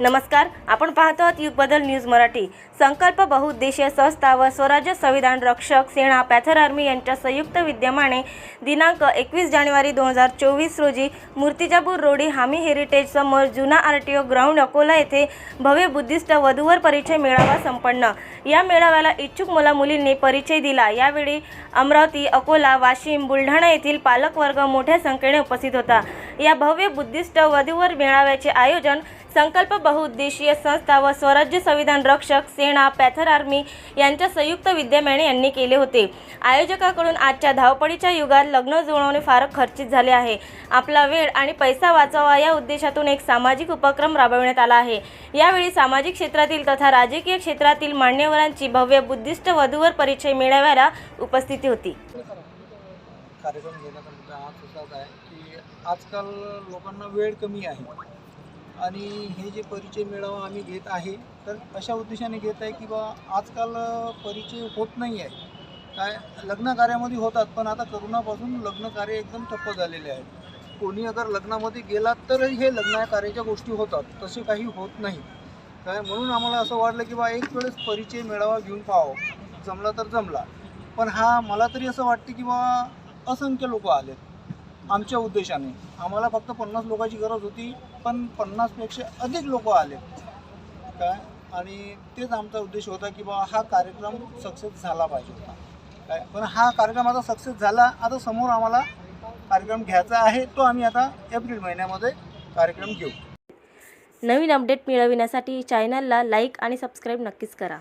नमस्कार आपण पाहतो आहोत युगबदल न्यूज मराठी. संकल्प बहुउद्देशीय संस्था व स्वराज्य संविधान रक्षक सेना पॅथर आर्मी यांच्या संयुक्त विद्यमाने दिनांक एकवीस जानेवारी दोन हजार चोवीस रोजी मूर्तिजापूर रोडी हामी हेरिटेज समोर जुना R T O ground Akola येथे भव्य बुद्धिस्ट वधूवर परिचय मेळावा संपन्न. या मेळाव्याला इच्छुक मुला मुलींनी परिचय दिला. यावेळी अमरावती अकोला वाशिम बुलढाणा येथील पालकवर्ग मोठ्या संख्येने उपस्थित होता. या भव्य बुद्धिस्ट वधूवर मेळाव्याचे आयोजन संकल्प बहुउद्देशीय संस्था व स्वराज्य संविधान रक्षक सेना पॅथर आर्मी यांच्या संयुक्त विद्यमाने यांनी केले होते. आयोजकाकडून आजच्या धावपळीच्या युगात लग्न जुळवणे फार खर्चिक झाले आहे. आपला वेळ आणि पैसा वाचावा या उद्देशातून एक सामाजिक उपक्रम राबविण्यात आला आहे. यावेळी सामाजिक क्षेत्रातील तथा राजकीय क्षेत्रातील मान्यवरांची भव्य बुद्धिस्ट वधूवर परिचय मेळाव्याला उपस्थिती होती. कार्यक्रम घेण्याचा मुद्दा हाच असाच आहे की आजकाल लोकांना वेळ कमी आहे. आणि हे जे परिचय मेळावा आम्ही घेत आहे तर अशा उद्देशाने घेत आहे की बा आजकाल परिचय होत नाही आहे. काय लग्न कार्यामध्ये होतात पण आता करोनापासून लग्न कार्य एकदम ठप्प झालेले आहे कोणी अगर लग्नामध्ये गेला तर हे लग्न कार्याच्या गोष्टी होतात तसे काही होत नाही. काय म्हणून आम्हाला असं वाटलं की बा एक वेळेस परिचय मेळावा घेऊन पाहावं. जमला तर जमला. पण हा मला तरी असं वाटते की बा असंख्य लोक आलेत. आमच्या उद्देशाने. आम्हाला फक्त पन्नास लोकांची गरज होती पण पन्नासपेक्षा अधिक लोक आले. काय? आणि तेच आमचा उद्देश होता की बाबा हा कार्यक्रम सक्सेस झाला पाहिजे होता. काय? पण हा कार्यक्रम आता सक्सेस झाला आता समोर आम्हाला कार्यक्रम घ्यायचा आहे तो आम्ही आता एप्रिल महिन्यामध्ये कार्यक्रम घेऊ. नवीन अपडेट मिळविण्यासाठी चॅनलला लाईक आणि सबस्क्राईब नक्कीच करा.